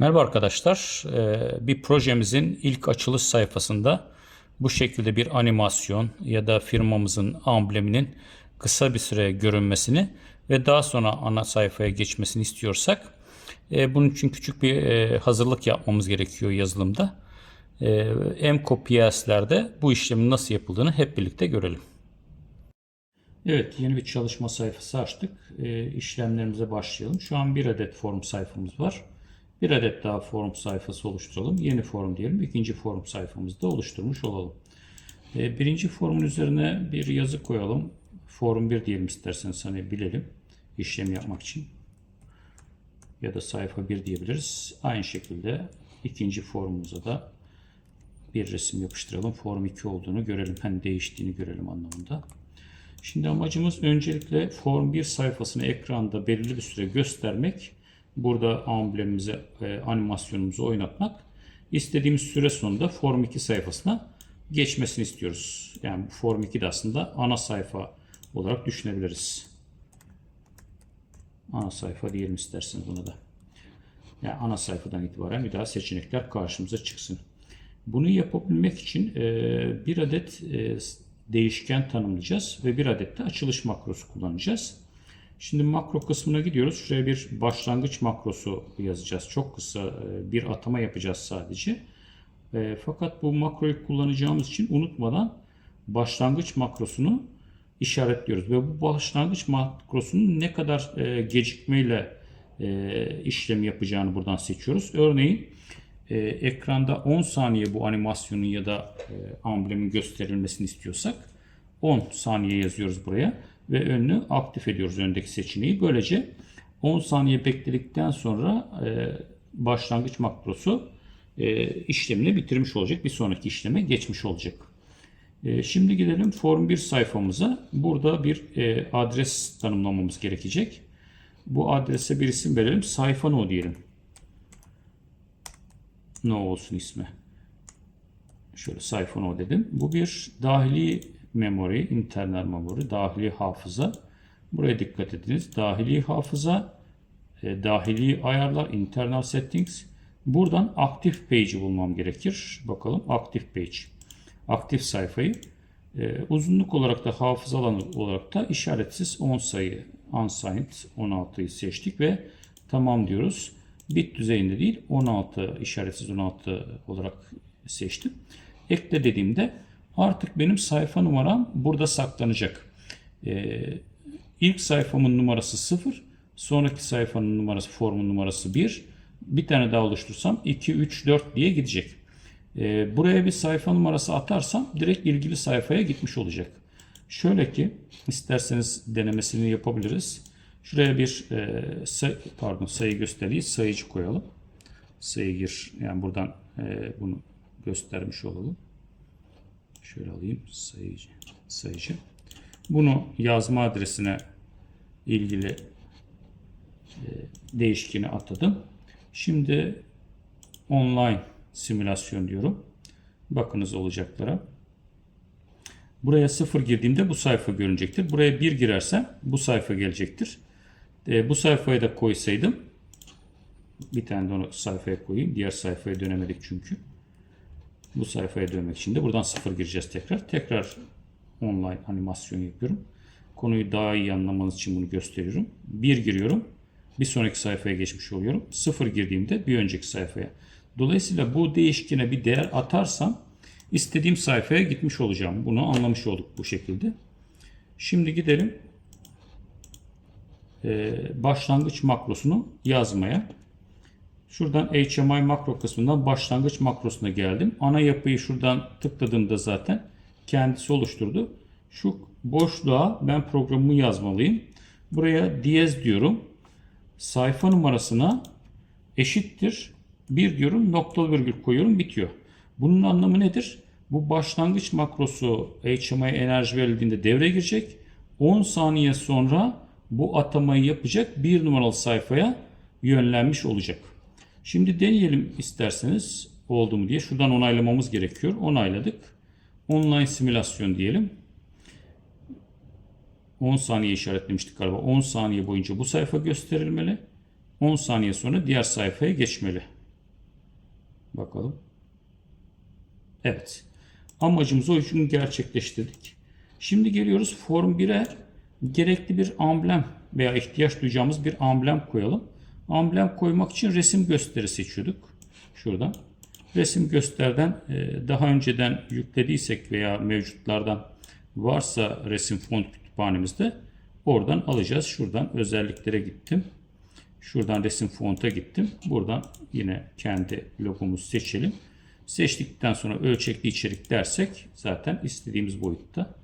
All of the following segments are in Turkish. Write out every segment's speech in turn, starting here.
Merhaba arkadaşlar. Ee, Bir projemizin ilk açılış sayfasında bu şekilde bir animasyon ya da firmamızın ambleminin kısa bir süre görünmesini ve daha sonra ana sayfaya geçmesini istiyorsak e, bunun için küçük bir e, hazırlık yapmamız gerekiyor yazılımda. E, MCOPS'lerde bu işlemin nasıl yapıldığını hep birlikte görelim. Evet, yeni bir çalışma sayfası açtık. İşlemlerimize başlayalım. Şu an bir adet form sayfamız var. Bir adet daha form sayfası oluşturalım. Yeni form diyelim. İkinci form sayfamızda oluşturmuş olalım. E, birinci formun üzerine bir yazı koyalım. Form 1 diyelim isterseniz hani bilelim. işlem yapmak için. Ya da sayfa 1 diyebiliriz. Aynı şekilde ikinci formumuza da bir resim yapıştıralım. Form 2 olduğunu görelim. Hani değiştiğini görelim anlamında. Şimdi amacımız öncelikle Form 1 sayfasını ekranda belirli bir süre göstermek. Burada amblemimizi, e, animasyonumuzu oynatmak. İstediğimiz süre sonunda Form 2 sayfasına geçmesini istiyoruz. Yani bu Form 2 de aslında ana sayfa olarak düşünebiliriz. Ana sayfa diyelim isterseniz buna da. Yani ana sayfadan itibaren bir daha seçenekler karşımıza çıksın. Bunu yapabilmek için e, bir adet e, değişken tanımlayacağız ve bir adet de açılış makrosu kullanacağız. Şimdi makro kısmına gidiyoruz. Şuraya bir başlangıç makrosu yazacağız. Çok kısa e, bir atama yapacağız sadece. E, fakat bu makroyu kullanacağımız için unutmadan başlangıç makrosunu işaretliyoruz. Ve bu başlangıç makrosunun ne kadar e, gecikmeyle işlem yapacağını buradan seçiyoruz. Örneğin ekranda 10 saniye bu animasyonun ya da amblemin gösterilmesini istiyorsak 10 saniye yazıyoruz buraya ve önünü aktif ediyoruz öndeki seçeneği. Böylece 10 saniye bekledikten sonra başlangıç makrosu işlemini bitirmiş olacak. Bir sonraki işleme geçmiş olacak. Şimdi gidelim Form 1 sayfamıza. Burada bir adres tanımlamamız gerekecek. Bu adrese bir isim verelim. Sayfa no diyelim. No olsun ismi. Şöyle sayfa no dedim. Bu bir dahili memory, internal memory, dahili hafıza. Buraya dikkat ediniz. Dahili hafıza, e, dahili ayarlar, internal settings. Buradan aktif page'i bulmam gerekir. Bakalım aktif page. Aktif sayfayı. E, uzunluk olarak da hafıza alanı olarak da işaretsiz 10 sayı unsigned 16'yı seçtik ve tamam diyoruz. Bit düzeyinde değil 16 işaretsiz 16 olarak seçtim. Ekle dediğimde artık benim sayfa numaram burada saklanacak. Ee, ilk sayfamın numarası 0. Sonraki sayfanın numarası, formun numarası 1. Bir tane daha oluştursam 2, 3, 4 diye gidecek. Ee, buraya bir sayfa numarası atarsam direkt ilgili sayfaya gitmiş olacak. Şöyle ki isterseniz denemesini yapabiliriz. Şuraya bir e, say, pardon sayı göstereyim. Sayıcı koyalım. Sayı gir. Yani buradan e, bunu göstermiş olalım. Şöyle alayım sayıcı. sayıcı. Bunu yazma adresine ilgili e, değişkeni atadım. Şimdi online simülasyon diyorum. Bakınız olacaklara. Buraya 0 girdiğimde bu sayfa görünecektir. Buraya 1 girersem bu sayfa gelecektir. E, bu sayfaya da koysaydım bir tane de onu sayfaya koyayım. Diğer sayfaya dönemedik çünkü. Bu sayfaya dönmek için de buradan 0 gireceğiz tekrar. Tekrar online animasyon yapıyorum. Konuyu daha iyi anlamanız için bunu gösteriyorum. 1 giriyorum. Bir sonraki sayfaya geçmiş oluyorum. 0 girdiğimde bir önceki sayfaya. Dolayısıyla bu değişkene bir değer atarsam istediğim sayfaya gitmiş olacağım. Bunu anlamış olduk bu şekilde. Şimdi gidelim başlangıç makrosunu yazmaya. Şuradan HMI makro kısmından başlangıç makrosuna geldim. Ana yapıyı şuradan tıkladığımda zaten kendisi oluşturdu. Şu boşluğa ben programımı yazmalıyım. Buraya diyez diyorum. Sayfa numarasına eşittir. Bir diyorum noktalı virgül koyuyorum bitiyor. Bunun anlamı nedir? Bu başlangıç makrosu HMI enerji verildiğinde devreye girecek. 10 saniye sonra bu atamayı yapacak bir numaralı sayfaya yönlenmiş olacak. Şimdi deneyelim isterseniz oldu mu diye. Şuradan onaylamamız gerekiyor. Onayladık. Online simülasyon diyelim. 10 saniye işaretlemiştik galiba. 10 saniye boyunca bu sayfa gösterilmeli. 10 saniye sonra diğer sayfaya geçmeli. Bakalım. Evet. Amacımızı o için gerçekleştirdik. Şimdi geliyoruz Form 1'e gerekli bir amblem veya ihtiyaç duyacağımız bir amblem koyalım. Amblem koymak için resim gösteri seçiyorduk. Şuradan. Resim gösterden e, daha önceden yüklediysek veya mevcutlardan varsa resim font kütüphanemizde oradan alacağız. Şuradan özelliklere gittim. Şuradan resim fonta gittim. Buradan yine kendi logomuzu seçelim. Seçtikten sonra ölçekli içerik dersek zaten istediğimiz boyutta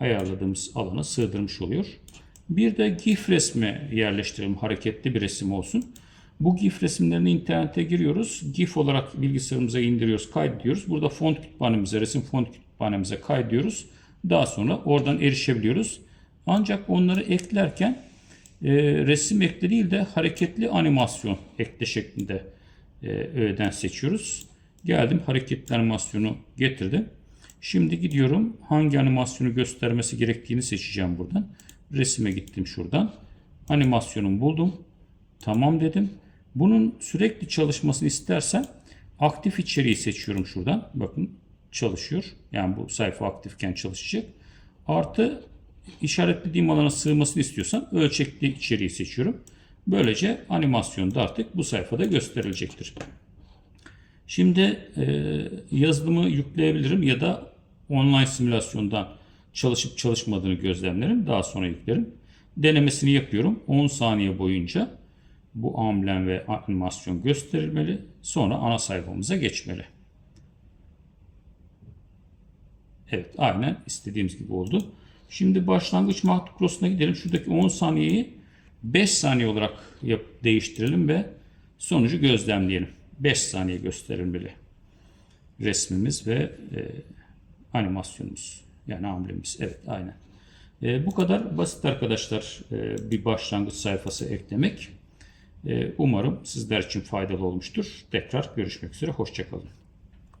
ayarladığımız alana sığdırmış oluyor. Bir de GIF resmi yerleştirelim. Hareketli bir resim olsun. Bu GIF resimlerini internete giriyoruz. GIF olarak bilgisayarımıza indiriyoruz, kaydediyoruz. Burada font kütüphanemize, resim font kütüphanemize kaydediyoruz. Daha sonra oradan erişebiliyoruz. Ancak onları eklerken e, resim ekle değil de hareketli animasyon ekle şeklinde e, öğeden seçiyoruz. Geldim hareketli animasyonu getirdim. Şimdi gidiyorum hangi animasyonu göstermesi gerektiğini seçeceğim buradan. Resime gittim şuradan. Animasyonumu buldum. Tamam dedim. Bunun sürekli çalışmasını istersen aktif içeriği seçiyorum şuradan. Bakın çalışıyor. Yani bu sayfa aktifken çalışacak. Artı işaretlediğim alana sığmasını istiyorsam ölçekli içeriği seçiyorum. Böylece animasyon da artık bu sayfada gösterilecektir. Şimdi e, yazılımı yükleyebilirim ya da online simülasyondan çalışıp çalışmadığını gözlemlerim. Daha sonra yüklerim. Denemesini yapıyorum. 10 saniye boyunca bu amblem ve animasyon gösterilmeli. Sonra ana sayfamıza geçmeli. Evet aynen istediğimiz gibi oldu. Şimdi başlangıç makrosuna gidelim. Şuradaki 10 saniyeyi 5 saniye olarak yap, değiştirelim ve sonucu gözlemleyelim. 5 saniye gösterilmeli resmimiz ve e, animasyonumuz. Yani amblemimiz. Evet aynen. E, bu kadar basit arkadaşlar e, bir başlangıç sayfası eklemek. E, umarım sizler için faydalı olmuştur. Tekrar görüşmek üzere. Hoşçakalın.